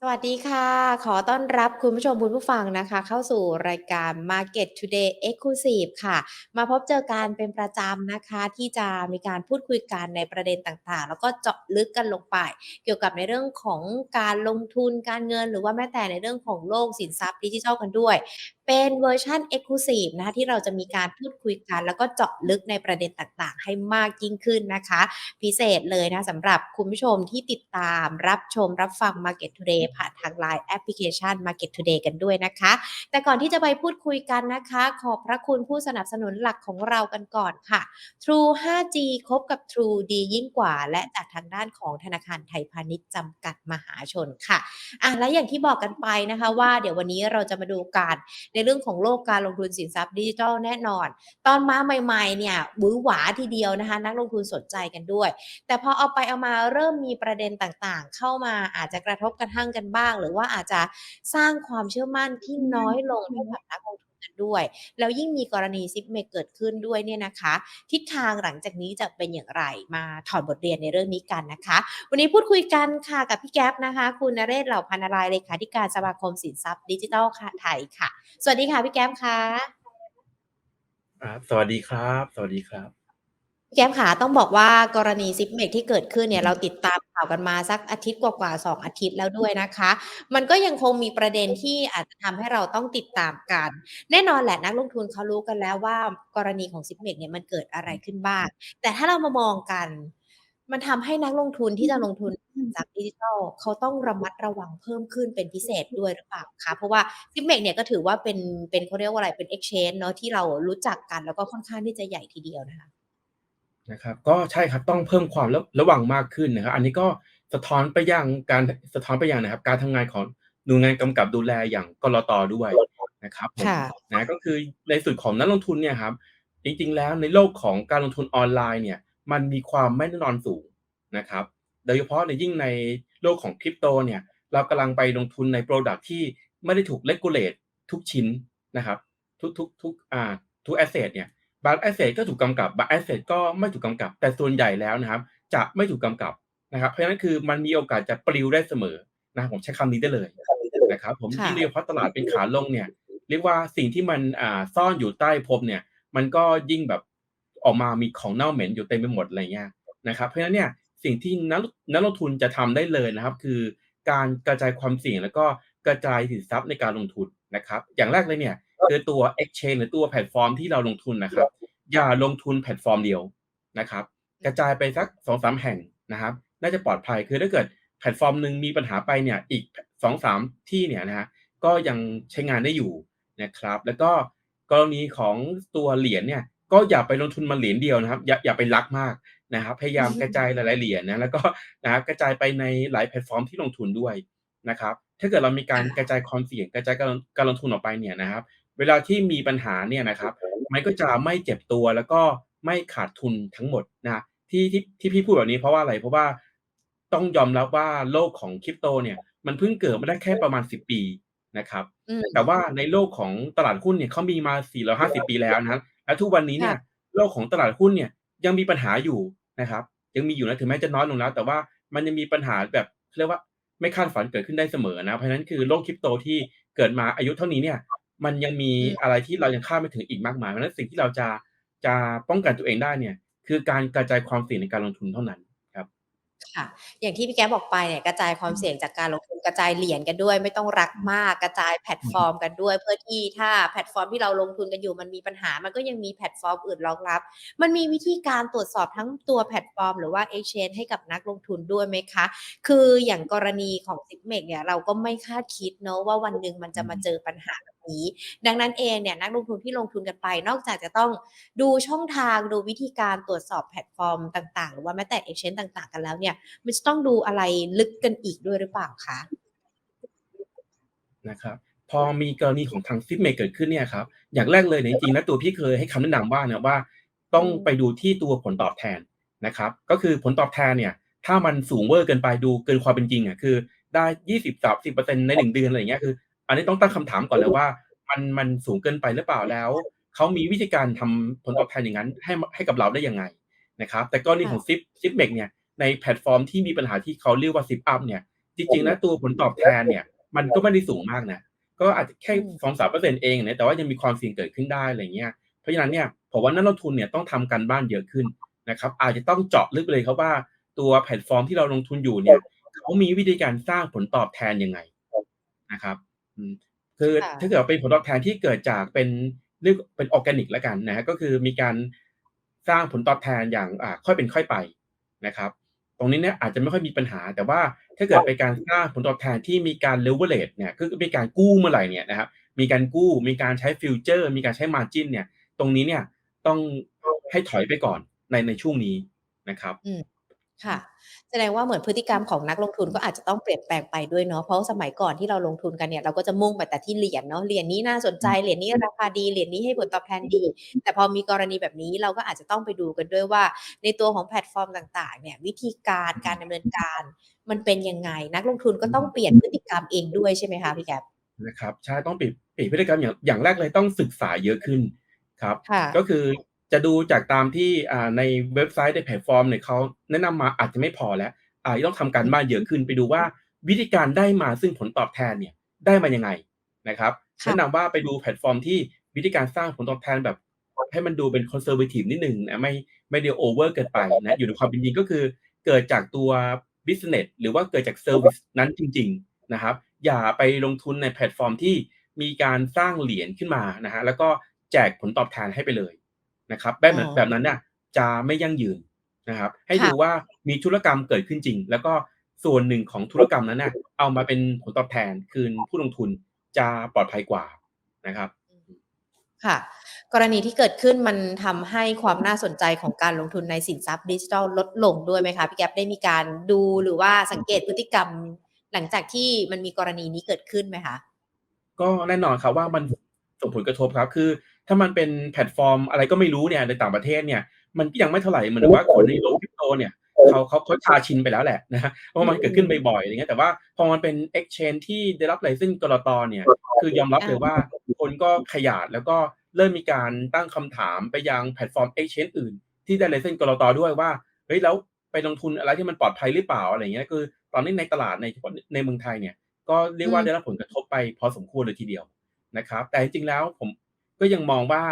สวัสดีค่ะ ขอต้อนรับคุณผู้ชมคุณผู้ฟังนะคะ เข้าสู่รายการ Market Today Exclusive ค่ะ มาพบเจอกันเป็นประจำนะคะ ที่จะมีการพูดคุยกันในประเด็นต่างๆ แล้วก็เจาะลึกกันลงไป เกี่ยวกับในเรื่องของการลงทุนการเงิน หรือว่าแม้แต่ในเรื่องของโลกสินทรัพย์ดิจิทัลกันด้วย เป็นเวอร์ชัน Exclusive นะคะที่เราจะมีการพูดคุยกัน แล้วก็เจาะลึกในประเด็นต่างๆ ให้มากยิ่งขึ้นนะคะ พิเศษเลยนะสำหรับคุณผู้ชมที่ติดตามรับชมรับฟัง Market Today ผ่านทาง LINE แอปพลิเคชัน Market Today กันด้วยนะคะ แต่ก่อนที่จะไปพูดคุยกันนะคะ ขอบพระคุณผู้สนับสนุนหลักของเรากันก่อนค่ะ True 5G คบกับ True ดียิ่งกว่า และจากทางด้านของธนาคารไทยพาณิชย์จำกัดมหาชนค่ะอะและอย่างที่บอกกันไปนะคะว่าเดี๋ยววันนี้เราจะมาดูกันในในเรื่องของโลกการลงทุนสินทรัพย์ดิจิทัลแน่นอน ตอนมาใหม่ๆเนี่ยบื้อหวาทีเดียวนะคะ นักลงทุนสนใจกันด้วย แต่พอเอาไปเอามาเริ่มมีประเด็นต่างๆ เข้ามาอาจจะกระทบกระทั่งกันบ้าง หรือว่าอาจจะสร้างความเชื่อมั่นที่น้อยลงให้กับนักลงทุน กันด้วย แล้วยิ่งมีกรณีซิปเมกเกิดขึ้นด้วยเนี่ยนะคะ ทิศทางหลังจากนี้จะเป็นอย่างไรมาถอดบทเรียนในเรื่องนี้กันนะคะ วันนี้พูดคุยกันค่ะกับพี่แก๊ปนะคะ คุณนเรศเหล่าพันนารายเลขาธิการสมาคมสินทรัพย์ดิจิทัลไทยค่ะ สวัสดีค่ะพี่แก๊ปค่ะครับสวัสดีครับ สวัสดีครับ แก๊ปขาต้องบอกว่ากรณีซิปเมกที่เกิดขึ้นเนี่ยอืมเราติดตามข่าวกันมาสักอาทิตย์กว่าๆ2อาทิตย์แล้วด้วยนะคะ มันก็ยังคงมีประเด็นที่อาจจะทำให้เราต้องติดตามกัน แน่นอนแหละนักลงทุนเขารู้กันแล้วว่ากรณีของซิปเมกเนี่ยมันเกิดอะไรขึ้นบ้าง แต่ถ้าเรามามองกัน มันทำให้นักลงทุนที่จะลงทุนสินทรัพย์ดิจิทัลเขาต้องระมัดระวังเพิ่มขึ้นเป็นพิเศษด้วยหรือเปล่าคะเพราะว่าซิปเมกเนี่ยก็ถือว่าเป็นเป็นเขาเรียกว่าอะไรเป็น Exchange เนาะที่เรารู้จักกันแล้วก็ค่อนข้างที่จะใหญ่ทีเดียวนะคะ นะครับก็ใช่ครับต้องเพิ่มความระระวังมากขึ้นนะครับ อันนี้ก็สะท้อนไปยังการสะท้อนไปยังนะครับ การทำงานของหน่วยงานกำกับดูแลอย่างกลต.ด้วยนะครับผมค่ะนะก็คือในส่วนของนักลงทุนเนี่ยครับ จริงๆ แล้วในโลกของการลงทุนออนไลน์เนี่ย มันมีความไม่แน่นอนสูงนะครับ โดยเฉพาะในยิ่งในโลกของ Crypto เนี่ย เรากำลังไปลงทุนในพรอดักต์ที่ไม่ได้ถูก regulate ทุกชิ้นนะครับ ทุกๆทุกอ่าทุกแอสเซทเนี่ย บางแอสเซทก็ถูกกำกับบางแอสเซทก็ไม่ถูกกำกับ แต่ส่วนใหญ่แล้วนะครับ จะไม่ถูกกำกับนะครับ เพราะฉะนั้นคือมันมีโอกาสจะปลิวได้เสมอนะครับผมใช้คำนี้ได้เลยนะครับ ผมค่ะยิ่งโดยเฉพาะตลาดเป็นขาลงเนี่ย เรียกว่าสิ่งที่มันอ่าซ่อนอยู่ใต้พรมเนี่ย มันก็ยิ่งแบบออกมามีของเน่าเหม็นอยู่เต็มไปหมดอะไรเงี้ยนะครับเพราะฉะนั้นเนี่ยสิ่งที่นักนักลงทุนจะทำได้เลยนะครับ คือการกระจายความเสี่ยงแล้วก็กระจายสินทรัพย์ในการลงทุนนะครับ อย่างแรกเลยเนี่ย คือตัว Exchange หรือตัวแพลตฟอร์มที่เราลงทุนนะครับ อย่าลงทุนแพลตฟอร์มเดียวนะครับ กระจายไปสัก2-3แห่งนะครับ น่าจะปลอดภัยคือถ้าเกิดแพลตฟอร์มหนึ่งมีปัญหาไปเนี่ยอีก2-3ที่เนี่ยนะครับก็ยังใช้งานได้อยู่นะครับ แล้วก็กรณีของตัวเหรียญเนี่ยก็อย่าไปลงทุนมาเหรียญเดียวนะครับ อย่าอย่าไปรักมากนะครับ พยายามกระจายหลายๆเหรียญนะแล้วก็นะครับกระจายไปในหลายแพลตฟอร์มที่ลงทุนด้วยนะครับ ถ้าเกิดเรามีการกระจายความเสี่ยงกระจายการลงการลงทุนออกไปเนี่ยนะครับ เวลาที่มีปัญหาเนี่ยนะครับ มันก็จะไม่เจ็บตัวแล้วก็ไม่ขาดทุนทั้งหมดนะที่ที่ที่พี่พูดแบบนี้เพราะว่าอะไรเพราะว่าต้องยอมรับว่าโลกของ Crypto เนี่ยมันเพิ่งเกิดมาได้แค่ประมาณ10ปีนะครับอืมแต่ว่าในโลกของตลาดหุ้นเนี่ยเขามีมา450ปีแล้วนะครับแล้วทุกวันนี้เนี่ค่ะยโลกของตลาดหุ้นเนี่ยยังมีปัญหาอยู่นะครับ ยังมีอยู่นะถึงแม้จะน้อยลงแล้ว แต่ว่ามันยังมีปัญหาแบบเขาเรียกว่าไม่คาดฝันเกิดขึ้นได้เสมอนะเพราะฉะนั้นคือโลก Crypto ที่เกิดมาอายุเท่านี้เนี่ย มันยังมีอืมอะไรที่เรายังคาดไม่ถึงอีกมากมายเพราะฉะนั้นสิ่งที่เราจะจะป้องกันตัวเองได้เนี่ย คือการกระจายความเสี่ยงในการลงทุนเท่านั้นครับ ค่ะ อย่างที่พี่แก๊ปบอกไปเนี่ยกระจายความเสี่ยงจากการลงทุนกระจายเหรียญกันด้วย ไม่ต้องรักมากกระจายแพลตฟอร์มกันด้วย เพื่อที่ถ้าแพลตฟอร์มที่เราลงทุนกันอยู่มันมีปัญหา มันก็ยังมีแพลตฟอร์มอื่นรองรับ มันมีวิธีการตรวจสอบทั้งตัวแพลตฟอร์ม หรือว่า Exchange ให้กับนักลงทุนด้วยไหมคะ คืออย่างกรณีของ Sigmex เนี่ยเราก็ไม่คาดคิดเนาะว่าวันหนึ่งมันจะมาเจอปัญหาแบบ นี้ ดังนั้นเองเนี่ยนักลงทุนที่ลงทุนกันไป นอกจากจะต้องดูช่องทางดูวิธีการตรวจสอบแพลตฟอร์มต่างๆ หรือว่าแม้แต่ Exchange ต่างๆ กันแล้วเนี่ย มันจะต้องดูอะไรลึกกันอีกด้วยหรือเปล่าคะ?นะครับพอมีกรณีของทาง Sigmex เกิดขึ้นเนี่ยครับอย่างแรกเลยเนี่ยจริงแล้วตัวพี่เคยให้คำแนะนำว่าเนี่ยว่า ต้องไปดูที่ตัวผลตอบแทนนะครับก็คือผลตอบแทนเนี่ยถ้ามันสูงเวอร์เกินไปดูเกินความเป็นจริงอะคือได้20-30%ใน1เดือนอะไรอย่างเงี้ยคือ อันนี้ต้องตั้งคำถามก่อนเลยว่า มันมันสูงเกินไปหรือเปล่าแล้วเขามีวิธีการทำผลตอบแทนอย่างงั้น ให้มให้กับเราได้ยังไงนะครับ แต่กรณีค่ของะ Sig Sigmex เนี่ยในแพลตฟอร์มที่มีปัญหาที่เขาเรียกว่า SIP up เนี่ยจจริงๆแล้วตัวผลตอบแทนเนี่ย มันก็ไม่ได้สูงมากนะก็อาจจะแค่อืมสองสามเปอร์เซ็นต์เองเนี่ยแต่ว่ายังมีความเสี่ยงเกิดขึ้นได้อะไรเงี้ยเพราะฉะนั้นเนี่ยผมว่านักลงทุนเนี่ยต้องทำการบ้านเยอะขึ้นนะครับ อาจจะต้องเจาะลึกเลยครับว่าตัวแพลตฟอร์มที่เราลงทุนอยู่เนี่ยเขามีวิธีการสร้างผลตอบแทนยังไงนะครับอืม คือค่ะถ้าเกิดเป็นผลตอบแทนที่เกิดจากเป็นเรียกเป็นออร์แกนิกแล้วกันนะฮะก็คือมีการสร้างผลตอบแทนอย่างอ่าค่อยเป็นค่อยไปนะครับ ตรงนี้เนี่ยอาจจะไม่ค่อยมีปัญหา แต่ว่าถ้าเกิดเป็นการสร้างผลตอบแทนที่มีการ leverage เนี่ยคือมีการกู้เมื่อไหร่เนี่ยนะครับมีการกู้มีการใช้ฟิวเจอร์ มีการใช้ margin เนี่ย ตรงนี้เนี่ยต้องให้ถอยไปก่อนในในช่วงนี้นะครับ ค่ะ แสดงว่าเหมือนพฤติกรรมของนักลงทุนก็อาจจะต้องเปลี่ยนแปลงไปด้วยเนาะเพราะสมัยก่อนที่เราลงทุนกันเนี่ยเราก็จะมุ่งไปแต่ที่เหรียญเนาะเหรียญนี้น่าสนใจเหรียญนี้ราคาดีเหรียญนี้ให้ผลตอบแทนดี แต่พอมีกรณีแบบนี้เราก็อาจจะต้องไปดูกันด้วยว่า ในตัวของแพลตฟอร์มต่างๆ เนี่ยวิธีการการดำเนินการ มันเป็นยังไง นักลงทุนก็ต้องเปลี่ยนพฤติกรรมเองด้วยใช่ไหมคะพี่แก๊ปนะครับใช่ต้องเปลี่ยนเปลี่ยนพฤติกรรมอย่างอย่างแรกเลยต้องศึกษาเยอะขึ้นครับค่ะก็คือ จะดูจากตามที่อ่าในเว็บไซต์ในแพลตฟอร์มเนี่ยเขาแนะนำมาอาจจะไม่พอแล้วอาจจะต้องทำการบ้านเยอะขึ้นไปดูว่าวิธีการได้มาซึ่งผลตอบแทนเนี่ยได้มายังไงนะครับค่ะแนะนำว่าไปดูแพลตฟอร์มที่วิธีการสร้างผลตอบแทนแบบให้มันดูเป็นคอนเซอร์ t วทีฟนิดหนึ่งนะไม่ไม่เดียวโอเวอร์เกินไปนะอยู่ในความเป็นจริงก็คือ เกิดจากตัว business หรือว่าเกิดจากเซอร์วิสนั้นจริง ๆนะครับ อย่าไปลงทุนในแพลตฟอร์มที่มีการสร้างเหรียญขึ้นมานะฮะแล้วก็แจกผลตอบแทนให้ไปเลย นะครับแบบนั้นอ๋อแบบนั้นเนี่ยจะไม่ยั่งยืนนะครับ ให้ค่ะดูว่ามีธุรกรรมเกิดขึ้นจริง แล้วก็ส่วนหนึ่งของธุรกรรมนั้นเนี่ยเอามาเป็นผลตอบแทนคืนผู้ลงทุนจะปลอดภัยกว่านะครับค่ะ กรณีที่เกิดขึ้นมันทำให้ความน่าสนใจของการลงทุนในสินทรัพย์ดิจิทัลลดลงด้วยไหมคะพี่แก๊ปได้มีการดูหรือว่าสังเกตพฤติกรรม หลังจากที่มันมีกรณีนี้เกิดขึ้นไหมคะก็แน่นอนครับว่ามันส่งผลกระทบครับ คือ ถ้ามันเป็นแพลตฟอร์มอะไรก็ไม่รู้เนี่ยในต่างประเทศเนี่ย มันก็ยังไม่เท่าไหร่เหมือนว่าคนในโลกคริปโตเนี่ยเขาเขาเขาชาชินไปแล้วแหละนะฮะเพราะมันเกิดขึ้นบ่อยๆอย่างเงี้ยแต่ว่าพอมันเป็น exchange ที่ได้รับไลเซนส์กรตเนี่ย คือยอมรับเลยว่าคนก็ขยาดแล้วก็เริ่มมีการตั้งคำถามไปยังแพลตฟอร์ม exchange อื่น ที่ได้ไลเซนส์กรตด้วยว่าเฮ้ยแล้วไปลงทุนอะไรที่มันปลอดภัยหรือเปล่าอะไรเงี้ยคือ ตอนนี้ในตลาดในเฉพาะในเมืองไทยเนี่ย ก็เรียกว่าอืมได้รับผลกระทบไปพอสมควรเลยทีเดียวนะครับ แต่จริงๆแล้วผม ก็ยังมองว่า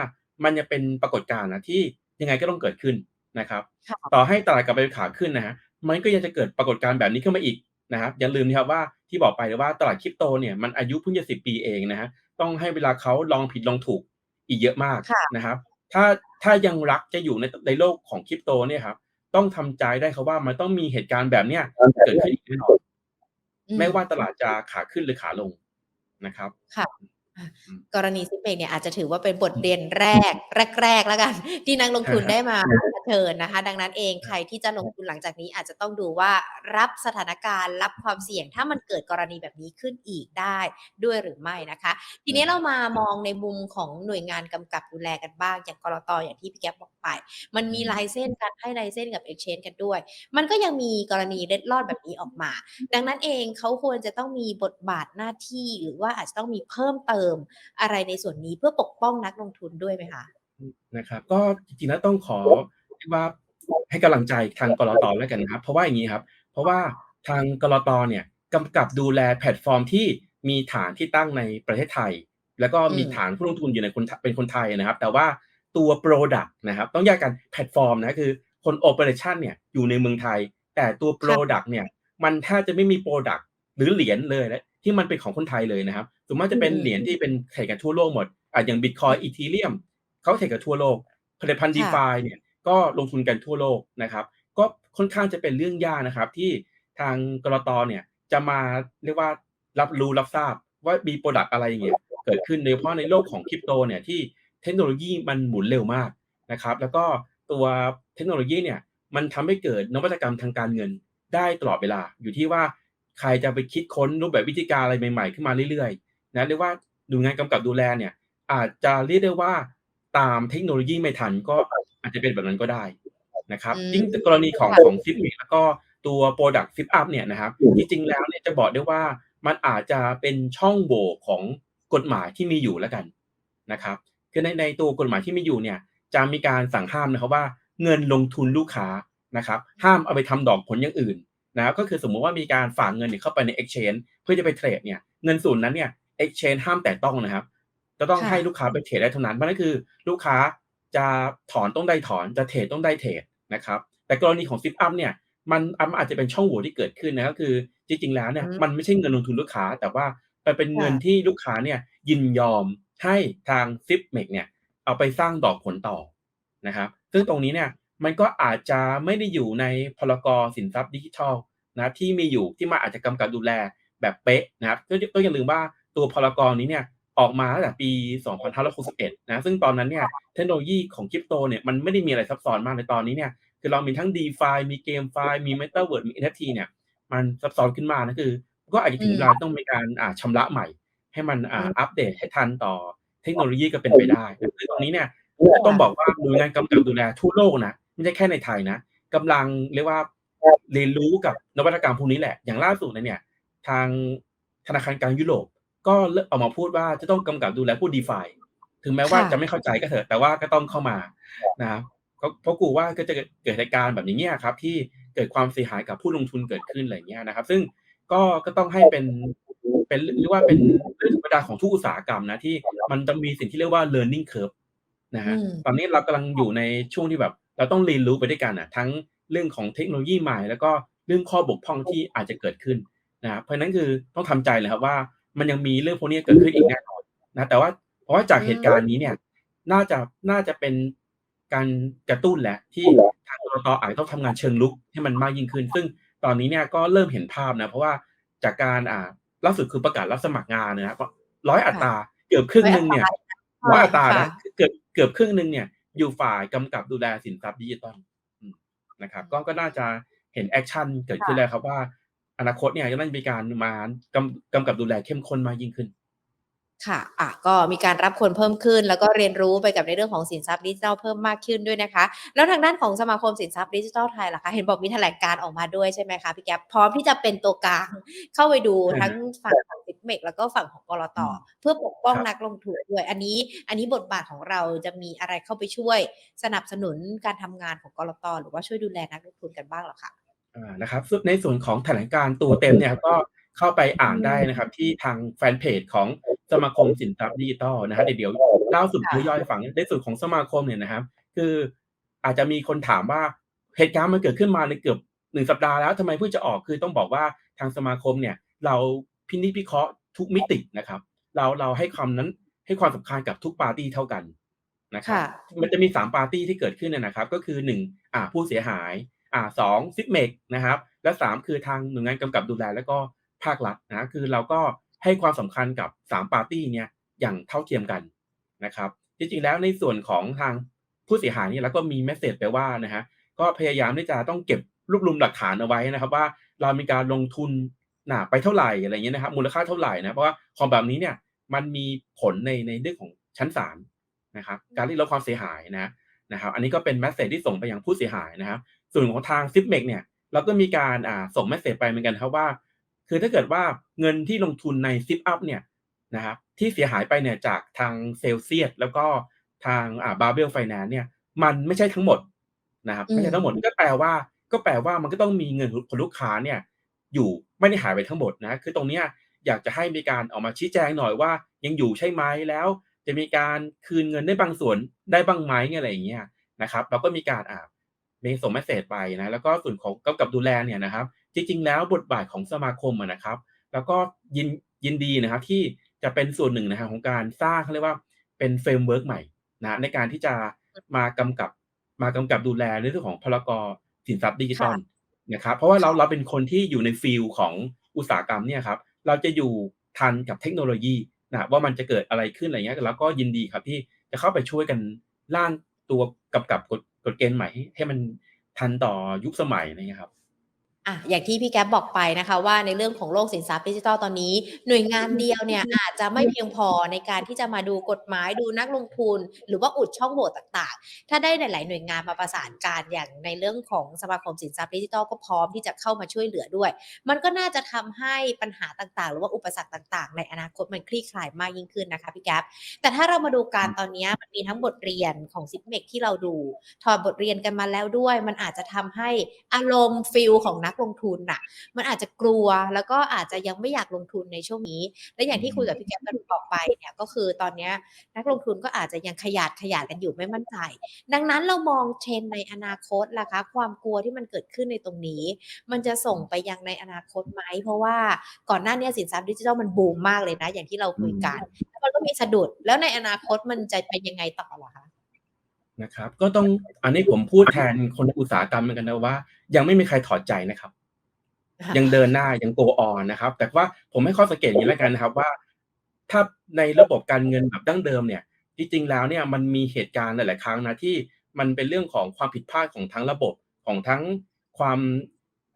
มันยังเป็นปรากฏการณ์นะที่ยังไงก็ต้องเกิดขึ้นนะครับค่ะต่อให้ตลาดกลับไปขาขึ้นนะฮะมันก็ยังจะเกิดปรากฏการณ์แบบนี้ขึ้นมาอีกนะครับอย่าลืมนะครับว่าที่บอกไปเลยว่าตลาดคริปโตเนี่ยมันอายุเพิ่งจะสิบปีเองนะฮะต้องให้เวลาเขาลองผิดลองถูกอีกเยอะมากค่ะนะครับถ้าถ้ายังรักจะอยู่ในในโลกของคริปโตเนี่ยครับต้องทำใจได้ครับว่ามันต้องมีเหตุการณ์แบบเนี้ยเกิดขึ้นอีกแน่นอนอืมไม่ว่าตลาดจะขาขึ้นหรือขาลงนะครับค่ะอะ กรณีซิปเองเนี่ยอาจจะถือว่าเป็นบทเรียนแรก แรกๆแล้วกัน ที่นักลงทุนครับได้มา เผชิญนะคะ ดังนั้นเองใครที่จะลงทุนหลังจากนี้อาจจะต้องดูว่ารับสถานการณ์รับความเสี่ยงถ้ามันเกิดกรณีแบบนี้ขึ้นอีกได้ด้วยหรือไม่นะคะ ทีนี้เรามามองในมุมของหน่วยงานกำกับดูแลกันบ้างอย่างกรตอย่างที่พี่แก๊ปบอกไป มันมีลายเส้นการให้ลายเส้นกับ Exchange กันด้วย มันก็ยังมีกรณีเล็ดลอดแบบนี้ออกมา ดังนั้นเองเขาควรจะต้องมีบทบาทหน้าที่หรือว่าอาจจะต้องมีเพิ่มเติมอะไรในส่วนนี้เพื่อปกป้องนักลงทุนด้วยไหมคะนะครับก็จริงๆแล้วต้องขอ เรียกว่าให้กำลังใจทางกรตแล้วกันนะครับ เพราะว่าอย่างนี้ครับ เพราะว่าทางกรตเนี่ยกำกับดูแลแพลตฟอร์มที่มีฐานที่ตั้งในประเทศไทย แล้วก็มีอืมฐานผู้ลงทุนอยู่ในคนเป็นคนไทยนะครับ แต่ว่าตัว Product นะครับต้องแยกกันแพลตฟอร์มนะคือคน Operation เนี่ยอยู่ในเมืองไทย แต่ตัว Product เนี่ยมันแทบจะไม่มี Product หรือเหรียญเลยนะที่มันเป็นของคนไทยเลยนะครับส่วนมากจะเป็นอืมเหรียญที่เป็นเทรดกันทั่วโลกหมดอะอย่าง Bitcoin Ethereum เขาเทรดกันทั่วโลกผลิตภัณฑ์ค่ะ DeFi เนี่ย ก็ลงทุนกันทั่วโลกนะครับ ก็ค่อนข้างจะเป็นเรื่องยากนะครับ ที่ทางกรตเนี่ยจะมาเรียกว่ารับรู้รับทราบว่ามีโปรดักอะไรอย่างเงี้ยเกิดขึ้นโดยเฉพาะในโลกของคริปโตเนี่ยที่เทคโนโลยีมันหมุนเร็วมากนะครับ แล้วก็ตัวเทคโนโลยีเนี่ยมันทำให้เกิดนวัตกรรมทางการเงินได้ตลอดเวลา อยู่ที่ว่าใครจะไปคิดค้นรูปแบบวิธีการอะไรใหม่ๆ ขึ้นมาเรื่อยๆนะเรียกว่าดูงานกำกับดูแลเนี่ยอาจจะเรียกได้ว่าตามเทคโนโลยีไม่ทันก็ อาจจะเป็นแบบนั้นก็ได้นะครับอืมยิ่งกรณีของค่ะของซิปแล้วก็ตัว Product Zip Up เนี่ยนะครับจริงๆแล้วเนี่ยจะบอกได้ว่ามันอาจจะเป็นช่องโหว่ของกฎหมายที่มีอยู่แล้วกันนะครับคือในในตัวกฎหมายที่มีอยู่เนี่ยจะมีการสั่งห้ามนะครับว่าเงินลงทุนลูกค้านะครับห้ามเอาไปทำดอกผลอย่างอื่นนะครับก็คือสมมุติว่ามีการฝากเงินเนี่ยเข้าไปใน Exchange เพื่อจะไปเทรดเนี่ยเงินส่วนนั้นเนี่ย Exchange ห้ามแตะต้องนะครับจะต้องค่ะให้ลูกค้าไปเทรดได้เท่านั้นเพราะนั่นคือลูกค้า จะถอนต้องได้ถอนจะเทรดต้องได้เทรดนะครับ แต่กรณีของซิปอัพเนี่ยมันมันอาจจะเป็นช่องโหว่ที่เกิดขึ้นนะก็คือ จริง ๆ แล้วเนี่ยอืมมันไม่ใช่เงินลงทุนลูกค้า แต่ว่ามันเป็นเงินค่ะที่ลูกค้าเนี่ยยินยอมให้ทางซิปเมกเนี่ยเอาไปสร้างดอกผลต่อนะครับ ซึ่งตรงนี้เนี่ยมันก็อาจจะไม่ได้อยู่ในพรกสินทรัพย์ดิจิทัลนะครับที่มีอยู่ที่มาอาจจะกำกับดูแลแบบเป๊ะนะครับก็ก็อย่าลืมว่าตัวพรกนี้เนี่ย ออกมาตั้งแต่ปี 2561 นะ ซึ่งตอนนั้นเนี่ย เทคโนโลยีของคริปโตเนี่ย มันไม่ได้มีอะไรซับซ้อนมากในตอนนี้เนี่ย คือเรามีทั้ง DeFi มี GameFi มี Metaverse มี NFT เนี่ย มันซับซ้อนขึ้นมานะคือ ก็อาจจะถึงอืมเวลาต้องมีการอ่าชำระใหม่ ให้มันอ่าอืมอัปเดตให้ทันต่อเทคโนโลยีก็เป็นไปได้ซึ่งตรงนี้เนี่ยต้องบอกว่าหน่วยงานกำกับดูแลทั่วโลกนะ ไม่ใช่แค่ในไทยนะกำลังเรียกว่าเรียนรู้กับนวัตกรรมพวกนี้แหละ อย่างล่าสุดเนี่ย ทางธนาคารกลางยุโรป ก็เริ่มออกมาพูดว่าจะต้องกำกับดูแลผู้ดีฟาถึงแม้ว่าค่ะจะไม่เข้าใจก็เถอะ แต่ว่าก็ต้องเข้ามานะครับเพราะเพราะกูว่าก็จะเกิดเกิดเหตุการณ์แบบนี้เนี่ยครับ ที่เกิดความเสียหายกับผู้ลงทุนเกิดขึ้นอะไรอย่างเงี้ยนะครับ ซึ่งก็ก็ต้องให้เป็นเป็นเรียกว่าเป็นเรื่องธรรมดาของทุกอุตสาหกรรมนะที่มันจะมีสิ่งที่เรียกว่า learning curve นะฮะอืมตอนนี้เรากำลังอยู่ในช่วงที่แบบ เราต้องเรียนรู้ไปด้วยกันอะ ทั้งเรื่องของเทคโนโลยีใหม่ แล้วก็เรื่องข้อบกพร่องที่อาจจะเกิดขึ้นนะครับเพราะฉะนั้นคือต้องทำใจเลยครับว่า มันยังมีเรื่องพวกนี้เกิดขึ้นอีกแน่นอนนะแต่ว่าเพราะว่าจากเหตุการณ์นี้เนี่ย น่าจะน่าจะเป็นการกระตุ้นแหละที่ทางกรตอาจจะต้องทำงานเชิงลุกให้มันมากยิ่งขึ้น ซึ่งตอนนี้เนี่ยก็เริ่มเห็นภาพนะเพราะว่าจากการอ่าล่าสุดคือประกาศรับสมัครงานนะครับร้อยอัตราเกือบครึ่งหนึ่งเนี่ยร้อยอัตรานะค่ะเกือบเกือบครึ่งหนึ่งเนี่ยอยู่ฝ่ายกำกับดูแลสินทรัพย์ดิจิตอลอืมนะครับ ก็ก็น่าจะเห็นแอคชั่นเกิดขึ้นแล้วครับว่า อนาคตเนี่ยจะน่าจะมีการมากำกำกับดูแลเข้มข้นมากยิ่งขึ้น ค่ะ อะ ก็มีการรับคนเพิ่มขึ้น แล้วก็เรียนรู้ไปกับในเรื่องของสินทรัพย์ดิจิทัลเพิ่มมากขึ้นด้วยนะคะ แล้วทางด้านของสมาคมสินทรัพย์ดิจิทัลไทยล่ะคะ เห็นบอกมีแถลงการออกมาด้วยใช่ไหมคะพี่แก๊ปพร้อมที่จะเป็นตัวกลางเข้าไปดูใช่ทั้งฝั่งของซิกเมกแล้วก็ฝั่งของกรตอืมเพื่อปกป้องครับนักลงทุนด้วย อันนี้ อันนี้บทบาทของเราจะมีอะไรเข้าไปช่วย สนับสนุนการทำงานของกรตหรือว่าช่วยดูแลนักลงทุนกันบ้างเหรอคะอ่า นะครับซึ่งในส่วนของแถลงการตัวเต็มเนี่ยก็เข้าไปอ่านได้นะครับ ที่ทางแฟนเพจของสมาคมสินทรัพย์ดิจิทัลนะฮะเดี๋ยวเดี๋ยวเล่าสุดค่ะย่อยๆให้ฟังในส่วนของสมาคมเนี่ยนะครับ คืออาจจะมีคนถามว่าเหตุการณ์มันเกิดขึ้นมาในเกือบหนึ่งสัปดาห์แล้วทำไมเพิ่งจะออกคือต้องบอกว่าทางสมาคมเนี่ย เราพินิจพิเคราะห์ทุกมิตินะครับ เราเราให้ความนั้นให้ความสำคัญกับทุกปาร์ตี้เท่ากันนะครับค่ะมันจะมีสามปาร์ตี้ที่เกิดขึ้นเนยนะครับ ก็คือหนึ่งอ่าผู้เสียหาย อ่าสองซิปเมกนะครับ และสามคือทางหน่วยงานกำกับดูแลแล้วก็ภาครัฐนะคือเราก็ให้ความสำคัญกับสามปาร์ตี้เนี่ยอย่างเท่าเทียมกันนะครับ จริงๆแล้วในส่วนของทางผู้เสียหายเนี่ยเราก็มีเมสเซจไปว่านะฮะก็พยายามที่จะต้องเก็บรวบรวมหลักฐานเอาไว้นะครับ ว่าเรามีการลงทุนหนาไปเท่าไหร่อะไรเงี้ยนะครับมูลค่าเท่าไหร่นะเพราะว่าของแบบนี้เนี่ยมันมีผลในในเรื่องของชั้นศาลนะครับการที่ลดความเสียหายนะนะครับ อันนี้ก็เป็นแมสเซจที่ส่งไปยังผู้เสียหายนะครับ ส่วนของทางซิปเมกเนี่ยเราก็มีการอ่าส่งแมสเซจไปเหมือนกันครับว่า คือถ้าเกิดว่าเงินที่ลงทุนในซิปอัพเนี่ยนะครับที่เสียหายไปเนี่ยจากทางเซลเซียสแล้วก็ทางอ่าบาเบลไฟแนนซ์เนี่ยมันไม่ใช่ทั้งหมดนะครับอืมไม่ใช่ทั้งหมดก็แปลว่าก็แปลว่ามันก็ต้องมีเงินของลูกค้าเนี่ยอยู่ไม่ได้หายไปทั้งหมดนะคือตรงเนี้ยอยากจะให้มีการออกมาชี้แจงหน่อยว่า ยังอยู่ใช่ไหมแล้ว จะมีการคืนเงินได้บางส่วนได้บ้างไหมอะไรอย่างเงี้ยนะครับเราก็มีการอ่า มีส่งเมสเซจไปนะแล้วก็ส่วนของกำกับดูแลเนี่ยนะครับ จริง ๆ แล้วบทบาทของสมาคมอะนะครับ แล้วก็ยินยินดีนะครับที่จะเป็นส่วนหนึ่งนะครับของการสร้างเขาเรียกว่าเป็นเฟรมเวิร์กใหม่นะในการที่จะมากำกับมากำกับดูแลในเรื่องของพรกสินทรัพย์ดิจิทัลนะครับเพราะว่าเราเราเป็นคนที่อยู่ในฟิลของอุตสาหกรรมเนี่ยครับเราจะอยู่ทันกับเทคโนโลยีนะว่ามันจะเกิดอะไรขึ้นอะไรเงี้ยแล้วก็ยินดีครับที่จะเข้าไปช่วยกันร่างตัวกับกับ กฎเกณฑ์ใหม่ให้มันทันต่อยุคสมัยนะครับ อะอย่างที่พี่แก๊ปบอกไปนะคะว่าในเรื่องของโลกสินทรัพย์ดิจิทัลตอนนี้ หน่วยงานเดียวเนี่ยอาจจะไม่เพียงพอในการที่จะมาดูกฎหมายดูนักลงทุน หรือว่าอุดช่องโหว่ต่างๆ ถ้าได้หลาย ๆ หน่วยงานมาประสานการอย่างในเรื่องของสมาคมสินทรัพย์ดิจิทัลก็พร้อมที่จะเข้ามาช่วยเหลือด้วย มันก็น่าจะทำให้ปัญหาต่างๆ หรือว่าอุปสรรคต่างๆ ในอนาคตมันคลี่คลายมากยิ่งขึ้นนะคะพี่แก๊ปแต่ถ้าเรามาดูการตอนนี้มันมีทั้งบทเรียนของซิปเมกที่เราดูถอดบทเรียนกันมาแล้วด้วย มันอาจจะทำให้อารมณ์ฟิลของนักลงทุนน่ะ มันอาจจะกลัวแล้วก็อาจจะยังไม่อยากลงทุนในช่วงนี้ และอย่างที่คุยกับพี่แก๊ปกันบอกไปเนี่ยก็คือตอนเนี้ยนักลงทุนก็อาจจะยังขยาดขยาดกันอยู่ไม่มั่นใจ ดังนั้นเรามองเทรนด์ในอนาคตล่ะคะ ความกลัวที่มันเกิดขึ้นในตรงนี้ มันจะส่งไปยังในอนาคตไหมเพราะว่าก่อนหน้าเนี้ยสินทรัพย์ดิจิทัลมันบูมมากเลยนะ อย่างที่เราคุยกันแล้วมันก็มีสะดุดแล้วในอนาคตมันจะเป็นยังไงต่อเหรอคะ? นะครับ ก็ต้องอันนี้ผมพูดแทนคนในอุตสาหกรรมเหมือนกันนะว่า ยังไม่มีใครถอดใจนะครับค่ะยังเดินหน้ายัง go on นะครับ แต่ว่าผมให้ข้อสังเกตอย่างนี้แล้วกันนะครับว่า ถ้าในระบบการเงินแบบดั้งเดิมเนี่ย จริงๆแล้วเนี่ยมันมีเหตุการณ์หลาย ๆ ครั้งนะที่มันเป็นเรื่องของความผิดพลาดของทั้งระบบของทั้งความ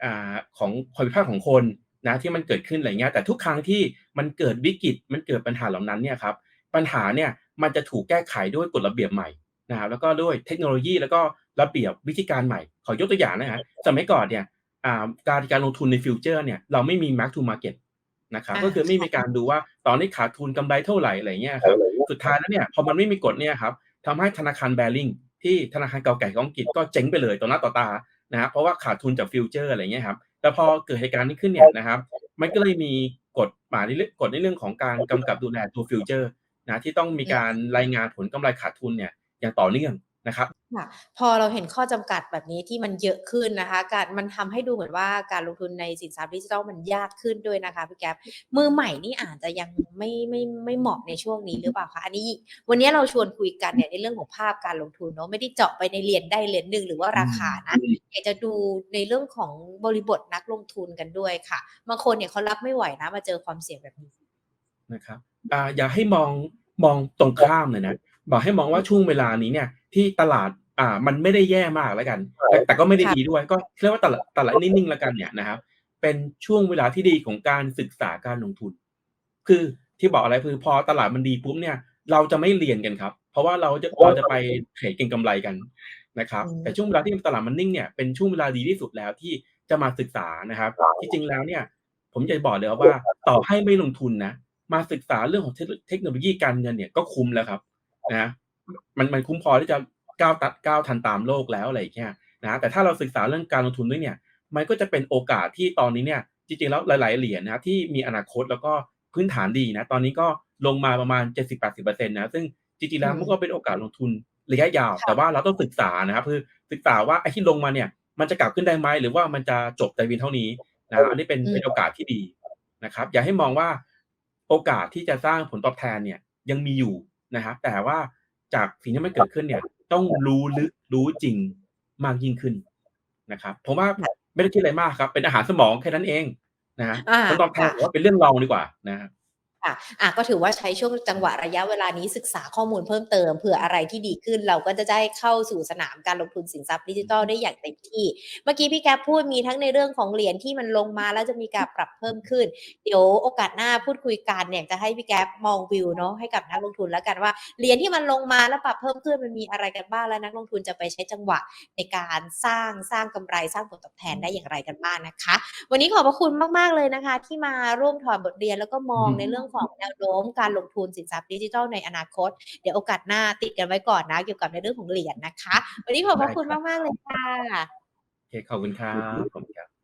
อ่าของความผิดพลาดของคนนะที่มันเกิดขึ้นอะไรเงี้ยแต่ทุกครั้งที่มันเกิดวิกฤตมันเกิดปัญหาเหล่านั้นเนี่ยครับปัญหาเนี่ยมันจะถูกแก้ไขด้วยกฎระเบียบใหม่ นะครับแล้วก็ด้วยเทคโนโลยีแล้วก็ระเบียบวิธีการใหม่ ขอยกตัวอย่างนะครับสมัยก่อนเนี่ยอ่าการการลงทุนในฟิวเจอร์เนี่ยเราไม่มี Mark to Market นะครับอาก็คือไม่มีการดูว่าตอนนี้ขาดทุนกำไรเท่าไรอะไรเงี้ยครับสุดท้ายแล้วเนี่ยพอมันไม่มีกฎเนี่ยครับทำให้ธนาคาร Barings ที่ธนาคารเก่าแก่ของอังกฤษก็เจ๊งไปเลยต่อหน้าต่อตานะครับเพราะว่าขาดทุนจากฟิวเจอร์อะไรเงี้ยครับแต่พอเกิดเหตุการณ์นี้ขึ้นเนี่ยนะครับมันก็เลยมีกฎหมายในเรื่องกฎในเรื่องของการกำกับดูแลตัวฟิวเจอร์นะที่ต้องมีการรายงานผลกำไรขาดทุนเนี่ย อย่างต่อเนื่องนะครับค่ะพอเราเห็นข้อจำกัดแบบนี้ที่มันเยอะขึ้นนะคะ การมันทำให้ดูเหมือนว่าการลงทุนในสินทรัพย์ดิจิทัลมันยากขึ้นด้วยนะคะพี่แก๊ปมือใหม่นี่อาจจะยังไม่ไม่ไม่เหมาะในช่วงนี้หรือเปล่าคะ?อันนี้ วันนี้เราชวนคุยกันเนี่ยในเรื่องของภาพการลงทุนเนาะไม่ได้เจาะไปในเหรียญใดเหรียญหนึ่งหรือว่าราคานะอยากจะดูในเรื่องของบริบทนักลงทุนกันด้วยค่ะบางคนเนี่ยเขารับไม่ไหวนะมาเจอความเสี่ยงแบบนี้นะครับอ่าอย่าให้มองมองตรงข้ามเลยนะ บอกให้มองว่าช่วงเวลานี้เนี่ย ที่ตลาดอ่ามันไม่ได้แย่มากแล้วกัน แต่แต่ก็ไม่ได้ค่ะดีด้วยก็เรียกว่าตลาดตลาดนิ่งๆแล้วกันเนี่ยนะครับ เป็นช่วงเวลาที่ดีของการศึกษาการลงทุน คือที่บอกอะไรคือพอตลาดมันดีปุ๊บเนี่ย เราจะไม่เรียนกันครับ เพราะว่าเราจะเราจะไปเทรดเก็งกำไรกันนะครับอืมแต่ช่วงเวลาที่ตลาดมันนิ่งเนี่ยเป็นช่วงเวลาดีที่สุดแล้วที่จะมาศึกษานะครับ ที่จริงแล้วเนี่ย ผมอยากจะบอกเลยครับว่าต่อให้ไม่ลงทุนนะมาศึกษาเรื่องของเทคเทคโนโลยีการเงินเนี่ยก็คุ้มแล้วครับ นะมันมันคุ้มพอที่จะก้าวตัดก้าวทันตามโลกแล้วอะไรอย่างเงี้ยนะแต่ถ้าเราศึกษาเรื่องการลงทุนด้วยเนี่ย มันก็จะเป็นโอกาสที่ตอนนี้เนี่ย จริงๆแล้วหลาย ๆ เหรียญนะครับที่มีอนาคตแล้วก็พื้นฐานดีนะ ตอนนี้ก็ลงมาประมาณ 70-80%นะซึ่งจริงๆแล้อืวมมันก็เป็นโอกาสลงทุนระยะยาวค่ะแต่ว่าเราต้องศึกษานะครับคือศึกษาว่าไอ้ที่ลงมาเนี่ย มันจะกลับขึ้นได้ไหมหรือว่ามันจะจบแต่เพียงเท่านี้นะครับอันนี้เป็นอืเป็นมโอกาสที่ดีนะครับ อย่าให้มองว่าโอกาสที่จะสร้างผลตอบแทนเนี่ยยังมีอยู่ นะครับแต่ว่าจากสิ่งที่มันเกิดขึ้นเนี่ย ต้องรู้ลึกรู้จริงมากยิ่งขึ้นนะครับผมว่าค่ะไม่ได้คิดอะไรมากครับ เป็นอาหารสมองแค่นั้นเองนะครับอาผลตอบแทค่นะผมว่าเป็นเรื่องรองดีกว่านะครับ ค่ะอ่าก็ถือว่าใช้ช่วงจังหวะระยะเวลานี้ศึกษาข้อมูลเพิ่มเติมเผื่ออะไรที่ดีขึ้น เราก็จะได้เข้าสู่สนามการลงทุนสินทรัพย์ดิจิทัลได้อย่างเต็มที่ เมื่อกี้พี่แก๊ปพูดมีทั้งในเรื่องของเหรียญที่มันลงมาแล้วจะมีการปรับเพิ่มขึ้น เดี๋ยวโอกาสหน้าพูดคุยกันเนี่ยจะให้พี่แก๊ปมองวิวเนาะให้กับนักลงทุนแล้วกันว่าเหรียญที่มันลงมาแล้วปรับเพิ่มขึ้นมันมีอะไรกันบ้างและนักลงทุนจะไปใช้จังหวะในการสร้างสร้างกำไรสร้างผลตอบแทนได้อย่างไรกันบ้างนะคะ วันนี้ขอบพระคุณมากๆเลยนะคะ ที่มาร่วมถอดบทเรียนแล้วก็มองในเรื่องของแนวโน้มการลงทุนสินทรัพย์ดิจิทัลในอนาคต เดี๋ยวโอกาสหน้าติดกันไว้ก่อนนะ เกี่ยวกับในเรื่องของเหรียญนะคะ วันนี้ขอบพได้ระคุณครับมาก ๆ เลยค่ะโอเคขอบคุณครับขอบคุณครับ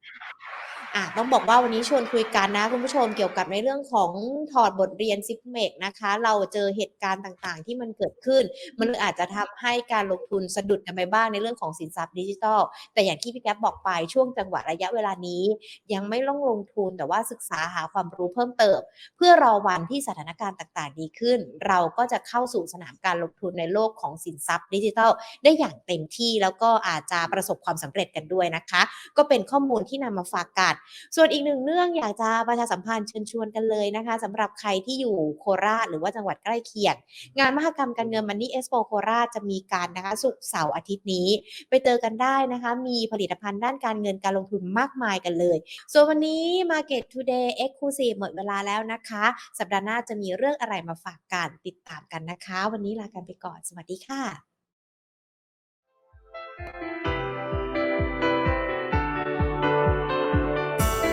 อ่าต้องบอกว่าวันนี้ชวนคุยกันนะคุณผู้ชมเกี่ยวกับในเรื่องของถอดบทเรียน SIPMEX นะคะ เราเจอเหตุการณ์ต่างๆ ที่มันเกิดขึ้น มันอาจจะทำให้การลงทุนสะดุดกันไปบ้างในเรื่องของสินทรัพย์ดิจิทัล แต่อย่างที่พี่แก๊ปบอกไปช่วงจังหวะระยะเวลานี้ ยังไม่ต้องลงทุนแต่ว่าศึกษาหาความรู้เพิ่มเติม เพื่อรอวันที่สถานการณ์ต่างๆ ดีขึ้น เราก็จะเข้าสู่สนามการลงทุนในโลกของสินทรัพย์ดิจิทัล ได้อย่างเต็มที่แล้วก็อาจจะประสบความสำเร็จกันด้วยนะคะ ก็เป็นข้อมูลที่นำมาฝากกันส่วนอีกหนึ่งเรื่องอยากจะประชาสัมพันธ์เชิญชวนกันเลยนะคะสำหรับใครที่อยู่โคราชหรือว่าจังหวัดใกล้เคียง งานมหกรรมการเงิน Money Expo โปโคราชจะมีกันนะคะศุกเสาร์อาทิตย์นี้ ไปเจอกันได้นะคะ มีผลิตภัณฑ์ด้านการเงินการลงทุนมากมายกันเลย ส่วนวันนี้ Market Today Exclusive หมดเวลาแล้วนะคะ สัปดาห์หน้าจะมีเรื่องอะไรมาฝากกันติดตามกันนะคะ วันนี้ลากันไปก่อน สวัสดีค่ะ